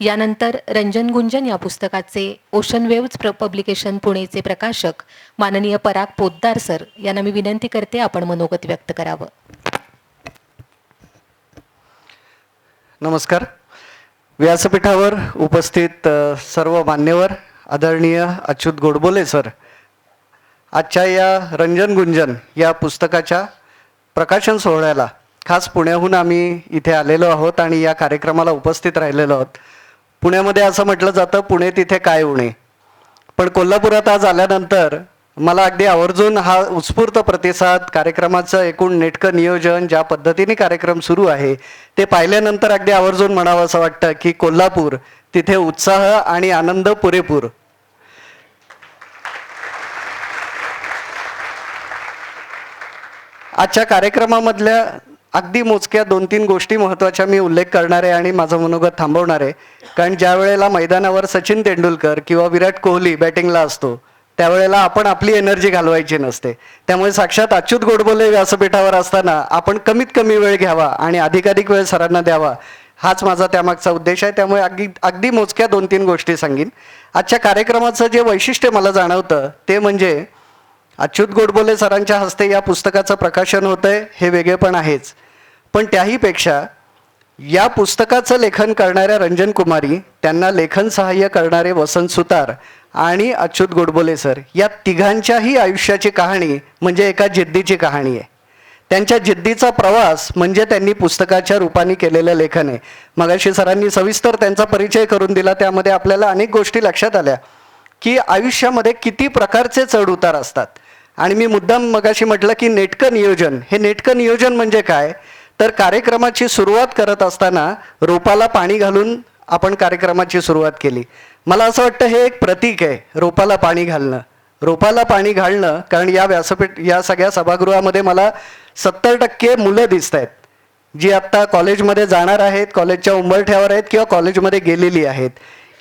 यानंतर रंजन गुंजन या पुस्तकाचे ओशन वेव्ज प्र पब्लिकेशन पुणेचे प्रकाशक माननीय पराग पोद्दार सर यांना मी विनंती करते आपण मनोगत व्यक्त करावं. नमस्कार. व्यासपीठावर उपस्थित सर्व मान्यवर आदरणीय अच्युत गोडबोले सर आजच्या या रंजन गुंजन या पुस्तकाच्या प्रकाशन सोहळ्याला खास पुण्याहून आम्ही इथे आलेलो आहोत आणि या कार्यक्रमाला उपस्थित राहिलेलो आहोत. पुण्यामध्ये असं म्हटलं जातं पुणे तिथे काय उणे पण कोल्हापुरात आज आल्यानंतर मला अगदी आवर्जून हा उत्स्फूर्त प्रतिसाद कार्यक्रमाचं एकूण नेटकं नियोजन ज्या पद्धतीने कार्यक्रम सुरू आहे ते पाहिल्यानंतर अगदी आवर्जून म्हणावं असं वाटतं की कोल्हापूर तिथे उत्साह आणि आनंद पुरेपूर. आजच्या कार्यक्रमामधल्या अगदी मोजक्या दोन तीन गोष्टी महत्त्वाच्या मी उल्लेख करणार आहे आणि माझं मनोगत थांबवणार आहे. कारण ज्या वेळेला मैदानावर सचिन तेंडुलकर किंवा विराट कोहली बॅटिंगला असतो त्यावेळेला आपण आपली एनर्जी घालवायची नसते. त्यामुळे साक्षात अच्युत गोडबोले व्यासपीठावर असताना आपण कमीत कमी वेळ घ्यावा आणि अधिकाधिक वेळ सरांना द्यावा हाच माझा त्यामागचा उद्देश आहे. त्यामुळे अगदी अगदी मोजक्या दोन तीन गोष्टी सांगीन. आजच्या कार्यक्रमाचं जे वैशिष्ट्य मला जाणवतं ते म्हणजे अच्युत गोडबोले सरांच्या हस्ते या पुस्तकाचं प्रकाशन होतंय हे वेगळे पण आहेच. पण त्याहीपेक्षा या पुस्तकाचं लेखन करणाऱ्या रंजन कुमारी त्यांना लेखन सहाय्य करणारे वसंत सुतार आणि अच्युत गोडबोले सर या तिघांच्याही आयुष्याची कहाणी म्हणजे एका जिद्दीची कहाणी आहे. त्यांच्या जिद्दीचा प्रवास म्हणजे त्यांनी पुस्तकाच्या रूपाने केलेलं लेखन आहे. मगाशी सरांनी सविस्तर त्यांचा परिचय करून दिला त्यामध्ये आपल्याला अनेक गोष्टी लक्षात आल्या की आयुष्यामध्ये किती प्रकारचे चढउतार असतात. आणि मी मुद्दाम मगाशी म्हटलं की नेटकं नियोजन. हे नेटकं नियोजन म्हणजे काय? तर कार्यक्रमाची सुरुवात करत असताना रोपाला पाणी घालून आपण कार्यक्रमाची सुरुवात केली. मला असं वाटतं हे एक प्रतीक आहे रोपाला पाणी घालणं. रोपाला पाणी घालणं कारण या व्यासपीठ या सगळ्या सभागृहामध्ये मला सत्तर टक्के मुलं दिसत आहेत. जी आत्ता कॉलेजमध्ये जाणार आहेत कॉलेजच्या उंबरठ्यावर आहेत किंवा कॉलेजमध्ये गेलेली आहेत.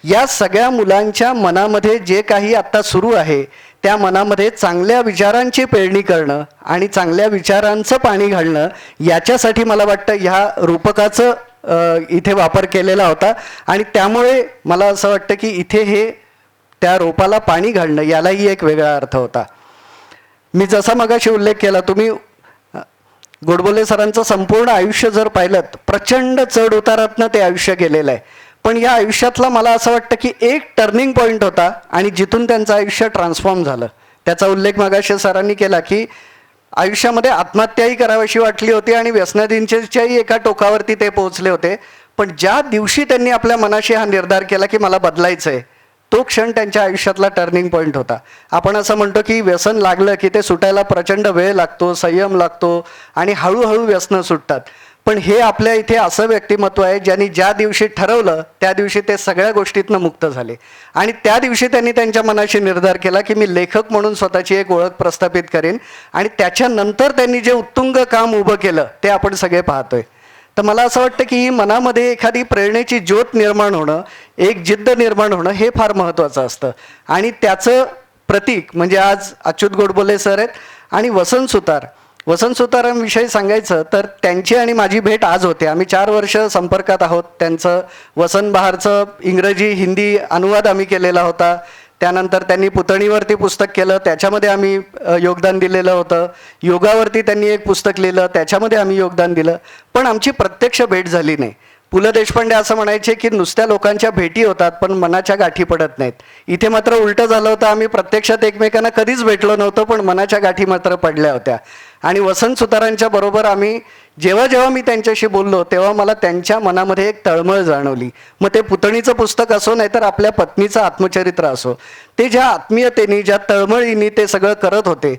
या सगळ्या मुलांच्या मनामध्ये जे काही आत्ता सुरू आहे त्या मनामध्ये चांगल्या विचारांची पेरणी करणं आणि चांगल्या विचारांचं पाणी घालणं याच्यासाठी मला वाटतं ह्या रूपकाचं इथे वापर केलेला होता. आणि त्यामुळे मला असं वाटतं की इथे हे त्या रोपाला पाणी घालणं यालाही एक वेगळा अर्थ होता. मी जसा मगाशी उल्लेख केला तुम्ही गोडबोले सरांचं संपूर्ण आयुष्य जर पाहिलं प्रचंड चढ उतारातनं ते आयुष्य गेलेलं आहे. पण या आयुष्यातला मला असं वाटतं की एक टर्निंग पॉईंट होता आणि जिथून त्यांचं आयुष्य ट्रान्सफॉर्म झालं. त्याचा उल्लेख मगाशी सरांनी केला की आयुष्यामध्ये आत्महत्याही करावीशी वाटली होती आणि व्यसनाधीनच्याही एका टोकावरती ते पोहोचले होते. पण ज्या दिवशी त्यांनी आपल्या मनाशी हा निर्धार केला की मला बदलायचं आहे तो क्षण त्यांच्या आयुष्यातला टर्निंग पॉईंट होता. आपण असं म्हणतो की व्यसन लागलं की ते सुटायला प्रचंड वेळ लागतो संयम लागतो आणि हळूहळू व्यसनं सुटतात. पण हे आपल्या इथे असं व्यक्तिमत्व आहे ज्यांनी ज्या दिवशी ठरवलं त्या दिवशी ते सगळ्या गोष्टीतनं मुक्त झाले. आणि त्या दिवशी त्यांनी त्यांच्या मनाशी निर्धार केला की मी लेखक म्हणून स्वतःची एक ओळख प्रस्थापित करेन आणि त्याच्यानंतर त्यांनी जे उत्तुंग काम उभं केलं ते आपण सगळे पाहतोय. तर मला असं वाटतं की मनामध्ये एखादी प्रेरणेची ज्योत निर्माण होणं एक जिद्द निर्माण होणं हे फार महत्त्वाचं असतं. आणि त्याचं प्रतीक म्हणजे आज अच्युत गोडबोले सर आहेत आणि वसंत सुतार. वसंत सुतारांविषयी सांगायचं तर त्यांची आणि माझी भेट आज होते. आम्ही चार वर्ष संपर्कात आहोत. त्यांचं वसंत बहारचं इंग्रजी हिंदी अनुवाद आम्ही केलेला होता. त्यानंतर त्यांनी पुतणीवरती पुस्तक केलं. त्याच्यामध्ये आम्ही योगदान दिलेलं होतं. योगावरती त्यांनी एक पुस्तक लिहिलं. त्याच्यामध्ये आम्ही योगदान दिलं. पण आमची प्रत्यक्ष भेट झाली नाही. पु ल देशपांडे असं म्हणायचे की नुसत्या लोकांच्या भेटी होतात पण मनाच्या गाठी पडत नाहीत. इथे मात्र उलटं झालं होतं. आम्ही प्रत्यक्षात एकमेकांना कधीच भेटलो नव्हतो पण मनाच्या गाठी मात्र पडल्या होत्या. आणि वसंत सुतारांच्या बरोबर आम्ही जेव्हा जेव्हा मी त्यांच्याशी बोललो तेव्हा मला त्यांच्या मनामध्ये एक तळमळ जाणवली. मग ते पुतणीचं पुस्तक असो नाहीतर आपल्या पत्नीचं आत्मचरित्र असो. ते ज्या आत्मीयतेने ज्या तळमळीने ते सगळं करत होते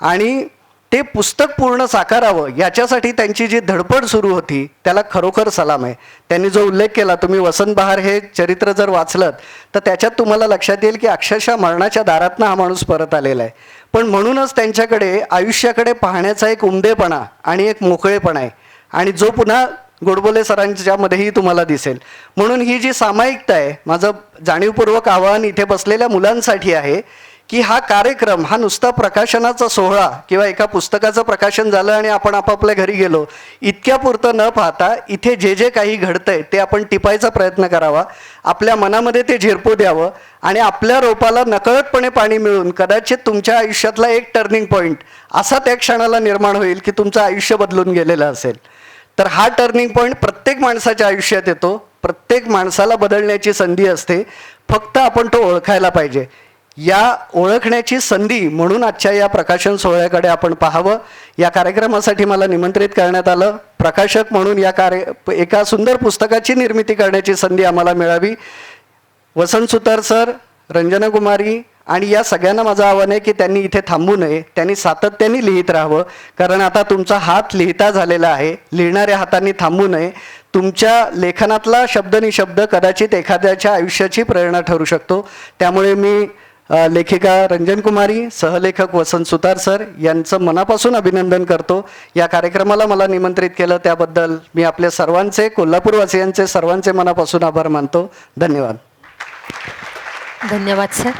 आणि ते पुस्तक पूर्ण साकारावं याच्यासाठी त्यांची जी धडपड सुरू होती त्याला खरोखर सलाम आहे. त्यांनी जो उल्लेख केला तुम्ही वसंत बहार हे चरित्र जर वाचलं तर त्याच्यात तुम्हाला लक्षात येईल की अक्षरशः मरणाच्या दारातनं हा माणूस परत आलेला आहे. पण म्हणूनच त्यांच्याकडे आयुष्याकडे पाहण्याचा एक उमदेपणा आणि एक मोकळेपणा आहे. आणि जो पुन्हा गोडबोले सरांच्यामध्येही तुम्हाला दिसेल. म्हणून ही जी सामायिकता आहे माझं जाणीवपूर्वक आवाहन इथे बसलेल्या मुलांसाठी आहे की हा कार्यक्रम हा नुसता प्रकाशनाचा सोहळा किंवा एका पुस्तकाचं प्रकाशन झालं आणि आपण आपापल्या घरी गेलो इतक्या पुरतं न पाहता इथे जे जे काही घडतंय ते आपण टिपायचा प्रयत्न करावा. आपल्या मनामध्ये ते झिरपू द्यावं आणि आपल्या रोपाला नकळतपणे पाणी मिळून कदाचित तुमच्या आयुष्यातला एक टर्निंग पॉईंट असा त्या क्षणाला निर्माण होईल की तुमचं आयुष्य बदलून गेलेलं असेल. तर हा टर्निंग पॉईंट प्रत्येक माणसाच्या आयुष्यात येतो प्रत्येक माणसाला बदलण्याची संधी असते. फक्त आपण तो ओळखायला पाहिजे. या ओळखण्याची संधी म्हणून आजच्या या प्रकाशन सोहळ्याकडे आपण पाहावं. या कार्यक्रमासाठी मला निमंत्रित करण्यात आलं. प्रकाशक म्हणून या कार्य एका सुंदर पुस्तकाची निर्मिती करण्याची संधी आम्हाला मिळावी. वसंत सुतार सर रंजना कुमारी आणि या सगळ्यांना माझं आव्हान आहे की त्यांनी इथे थांबू नये. त्यांनी सातत्याने लिहित राहावं. कारण आता तुमचा हात लिहिता झालेला आहे. लिहिणाऱ्या हातांनी थांबू नये. तुमच्या लेखनातला शब्दनिशब्द कदाचित एखाद्याच्या आयुष्याची प्रेरणा ठरू शकतो. त्यामुळे मी लेखिका रंजन कुमारी सहलेखक वसंत सुतार सर यांचं मनापासून अभिनंदन करतो. या कार्यक्रमाला मला निमंत्रित केलं त्याबद्दल मी आपल्या सर्वांचे कोल्हापूरवासियांचे सर्वांचे मनापासून आभार मानतो. धन्यवाद. धन्यवाद सर.